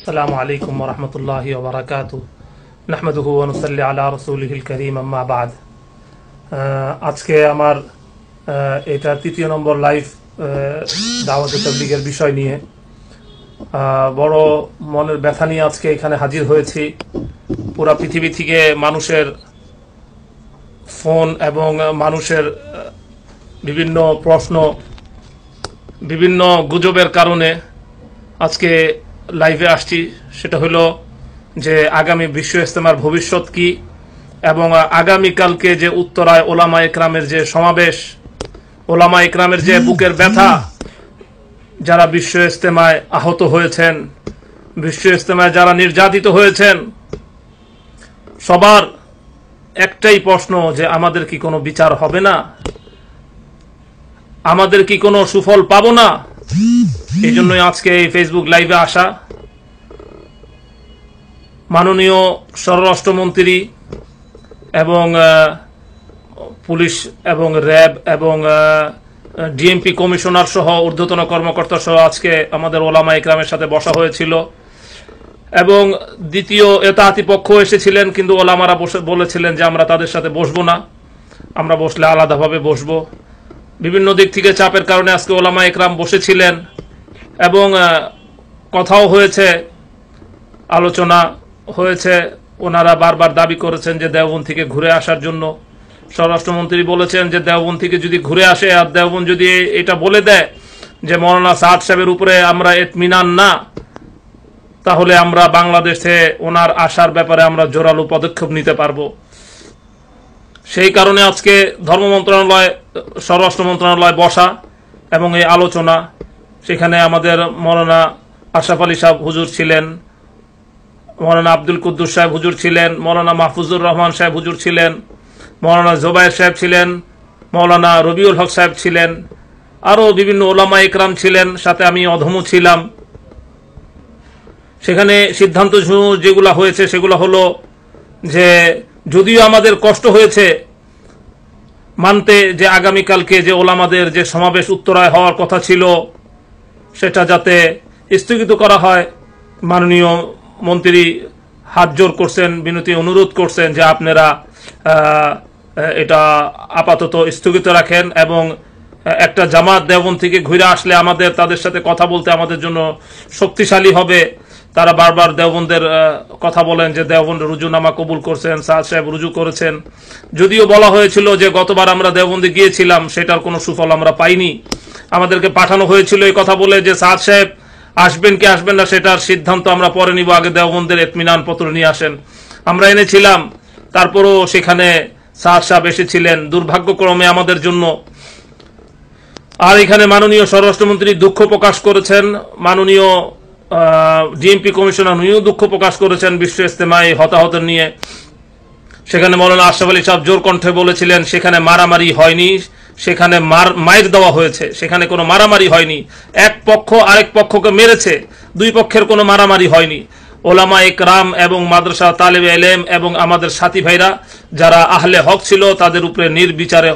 السلام عليكم ورحمة الله وبركاته نحمده ونصلي على رسوله الكريم أما بعد আহ, আজকে আমার আহ, এটা তৃতীয় নম্বর লাইভ দাওয়াত তবলিগের বিষয় নিয়ে আহ, বড় মনের ব্যথা নিয়ে আজকে এখানে হাজির হয়েছি পুরা পৃথিবী থেকে মানুষের ফোন এবং মানুষের আহ, বিভিন্ন প্রশ্ন বিভিন্ন গুজবের কারণে আজকে লাইভে আসছি সেটা হলো যে আগামী বিশ্ব ইস্তেমার ভবিষ্যৎ কি এবং আগামীকালকে যে উত্তরায় ওলামা একরামের যে সমাবেশ ওলামা একরামের যে বুকের ব্যথা যারা বিশ্ব ইস্তেমায় আহত হয়েছেন বিশ্ব ইস্তেমায় যারা নির্যাতিত হয়েছেন সবার একটাই প্রশ্ন যে আমাদের কি কোনো বিচার হবে না? আমাদের কি কোনো সুফল পাবো না? এই জন্যই আজকে এই ফেসবুক লাইভে আসা। মাননীয় স্বরাষ্ট্রমন্ত্রী এবং পুলিশ এবং র্যাব এবং ডিএমপি কমিশনার সহ ঊর্ধ্বতন কর্মকর্তা সহ আজকে আমাদের ওলামা ইকরামের সাথে বসা হয়েছিল। এবং দ্বিতীয় এতাহাতি পক্ষ এসেছিলেন, কিন্তু ওলামারা বসে বলেছিলেন যে আমরা তাদের সাথে বসবো না। আমরা বসলে আলাদাভাবে বসবো। বিভিন্ন দিক থেকে চাপের কারণে আজকে ওলামা একরাম বসেছিলেন এবং কথাও হয়েছে, আলোচনা হয়েছে। ওনারা বারবার দাবি করেছেন যে দেওবন থেকে ঘুরে আসার জন্য। স্বরাষ্ট্রমন্ত্রী বলেছেন যে দেওবন থেকে যদি ঘুরে আসে, আর দেওবন যদি এটা বলে দেয় যে মৌলানা সাদ সাহেবের উপরে আমরা এতমিনান না, তাহলে আমরা বাংলাদেশে ওনার আসার ব্যাপারে আমরা জোরালো পদক্ষেপ নিতে পারব। সেই কারণে আজকে ধর্ম মন্ত্রণালয়, স্বরাষ্ট্র মন্ত্রণালয় বসা এবং এই আলোচনা, সেখানে আমাদের মৌলানা আশরাফ আলী সাহেব হুজুর ছিলেন, মৌলানা আব্দুল কুদ্দুস সাহেব হুজুর ছিলেন, মৌলানা মাহফুজুর রহমান সাহেব হুজুর ছিলেন, মৌলানা জোবায়ের সাহেব ছিলেন, মৌলানা রবিউল হক সাহেব ছিলেন, আরও বিভিন্ন ওলামা ইকরাম ছিলেন, সাথে আমি অধমু ছিলাম। সেখানে সিদ্ধান্ত যেগুলো হয়েছে সেগুলো হলো যে যদিও আমাদের কষ্ট হয়েছে মানতে যে আগামীকালকে যে ওলামাদের যে সমাবেশ উত্তরায় হওয়ার কথা ছিল, সেটা যাতে স্থগিত করা হয়, মাননীয় মন্ত্রী হাত জোর করছেন, বিনতি অনুরোধ করছেন যে আপনারা এটা আপাতত স্থগিত রাখেন এবং একটা জামাত দেবন থেকে ঘুরে আসলে আমাদের, তাদের সাথে কথা বলতে আমাদের জন্য শক্তিশালী হবে। তারা বারবার দেওবন্দের কথা বলেন যে দেওবন্দ রুজুনামা কবুল করছেন, সাদ সাহেব রুজু করেছেন। যদিও বলা হয়েছিল যে গতবার আমরা দেওবন্দে গিয়েছিলাম, সেটার কোনো সুফল আমরা পাইনি। আমাদেরকে পাঠানো হয়েছিল এই কথা বলে যে সাদ সাহেব আসবেন কি আসবেন না, সেটার সিদ্ধান্ত আমরা পরে নিব, আগে দেওবন্দের এতমিনান পত্র নিয়ে আসেন। আমরা এনেছিলাম, তারপরও সেখানে সাদ সাহেব এসেছিলেন, দুর্ভাগ্যক্রমে আমাদের জন্য। আর এখানে মাননীয় স্বরাষ্ট্রমন্ত্রী দুঃখ প্রকাশ করেছেন, মাননীয় ডিএমপি কমিশনার উনিও দুঃখ প্রকাশ করেছেন বিশ্ব ইস্তেমায় হতাহত নিয়ে। সেখানে মৌলানা আশরাফ আলী সাহেব জোর কণ্ঠে বলেছিলেন, সেখানে মারামারি হয়নি, সেখানে মার মাইর দেওয়া হয়েছে, সেখানে কোনো মারামারি হয়নি। এক পক্ষ আরেক পক্ষকে মেরেছে, দুই পক্ষের কোনো মারামারি হয়নি। ওলামা একরাম এবং মাদ্রাসা তালেব এলেম এবং আমাদের সাথী ভাইরা, যারা আহলে হক ছিল, তাদের উপরে নির্বিচারে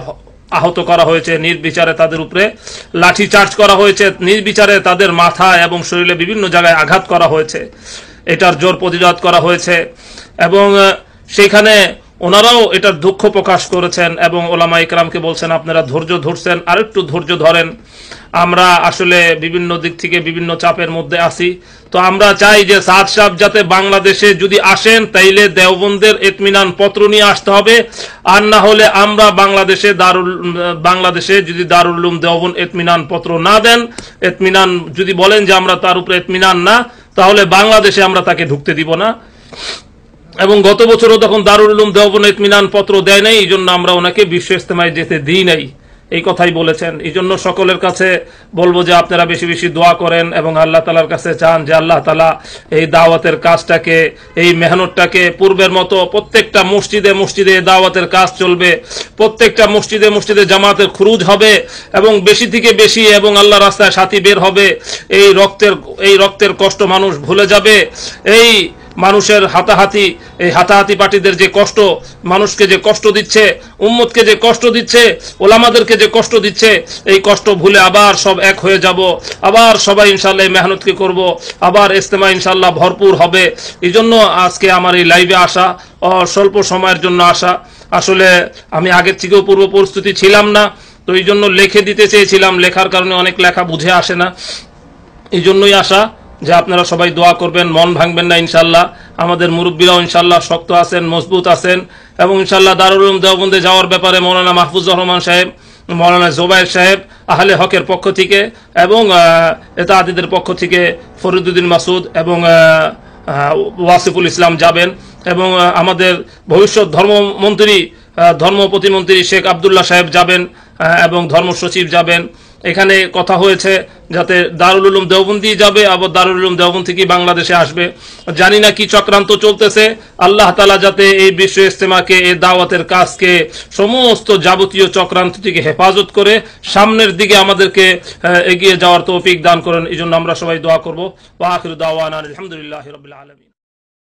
আহত করা হয়েছে। নির্বিচারে তাদের উপরে লাঠি চার্জ করা হয়েছে। নির্বিচারে তাদের মাথা এবং শরীরে বিভিন্ন জায়গায় আঘাত করা হয়েছে। এটার জোর প্রতিরোধ করা হয়েছে। এবং সেখানে ওনারাও এটার দুঃখ প্রকাশ করেছেন এবং ওলামা ইকরামকে বলছেন, আপনারা ধৈর্য ধরছেন, আরেকটু ধৈর্য ধরেন। আমরা আসলে বিভিন্ন দিক থেকে বিভিন্ন চাপের মধ্যে আছি। তো আমরা চাই যে সাদ সাহেব যাতে বাংলাদেশে যদি আসেন, তাইলে দেওবন্দের এতমিনান পত্র নিয়ে আসতে হবে। আর না হলে আমরা বাংলাদেশে দারুল, বাংলাদেশে যদি দারুল উলুম দেওবন এতমিনান পত্র না দেন, এতমিনান যদি বলেন যে আমরা তার উপরে এতমিনান না, তাহলে বাংলাদেশে আমরা তাকে ঢুকতে দিব না। এবং গত বছরও তখন দারুল উলুম দেওবন ইতমিনান পত্র দেয় নাই, এই জন্য আমরা ওনাকে বিশ্ব ইস্তেমায় যেতে দিই নাই। এই কথাই বলেছেন। এই জন্য সকলের কাছে বলব যে আপনারা বেশি বেশি দোয়া করেন এবং আল্লাহ তালার কাছে চান যে আল্লাহ তালা এই দাওয়াতের কাজটাকে, এই মেহনতটাকে পূর্বের মতো প্রত্যেকটা মসজিদে মসজিদে দাওয়াতের কাজ চলবে, প্রত্যেকটা মসজিদে মসজিদে জামাতের খুরুজ হবে এবং বেশি থেকে বেশি এবং আল্লাহ রাস্তায় সাথী বের হবে। এই রক্তের এই রক্তের কষ্ট মানুষ ভুলে যাবে। এই মানুষের হাতাহাতি, এই হাতাহাতি পার্টিদের যে কষ্ট, মানুষকে যে কষ্ট দিচ্ছে, উম্মতকে যে কষ্ট দিচ্ছে, ওলামাদেরকে যে কষ্ট দিচ্ছে, এই কষ্ট ভুলে আবার সব এক হয়ে যাব। আবার সবাই ইনশাল্লাহ মেহনতকে করব। আবার ইস্তেমা ইনশাল্লাহ ভরপুর হবে। এই জন্য আজকে আমার এই লাইভে আসা স্বল্প সময়ের জন্য আসা, আসলে আমি আগের থেকেও পূর্ব প্রস্তুতি ছিলাম না, তো এই জন্য লেখে দিতে চেয়েছিলাম। লেখার কারণে অনেক লেখা বুঝে আসে না। এই জন্যই আসা। যে আপনারা সবাই দোয়া করবেন, মন ভাঙবেন না ইনশাল্লাহ। আমাদের মুরব্বীরাও ইনশাল্লাহ শক্ত আছেন, মজবুত আছেন এবং ইনশাল্লাহ দারুল উলুম দেওবন্দে যাওয়ার ব্যাপারে মৌলানা মাহফুজুর রহমান সাহেব, মৌলানা জোবায়ের সাহেব, আহলে হকের পক্ষ থেকে এবং এটা আদিদের পক্ষ থেকে ফরিদুদ্দিন মাসুদ এবং ওয়াসিফুল ইসলাম যাবেন এবং আমাদের ভবিষ্যৎ ধর্মমন্ত্রী ধর্ম প্রতিমন্ত্রী শেখ আবদুল্লাহ সাহেব যাবেন এবং ধর্ম সচিব যাবেন। এখানে কথা হয়েছে যাতে দারুল উলুম দেওবন্দি যাবে, আবার দারুল উলুম দেওবন্দ থেকে বাংলাদেশে আসবে? জানি না কি চক্রান্ত চলতেছে। আল্লাহ তালা যাতে এই বিশ্ব ইস্তেমাকে এই দাওয়াতের কাজকে সমস্ত যাবতীয় চক্রান্ত থেকে হেফাজত করে সামনের দিকে আমাদেরকে এগিয়ে যাওয়ার তৌফিক দান করেন। এই জন্য আমরা সবাই দোয়া করব। আলহামদুলিল্লাহ আলমী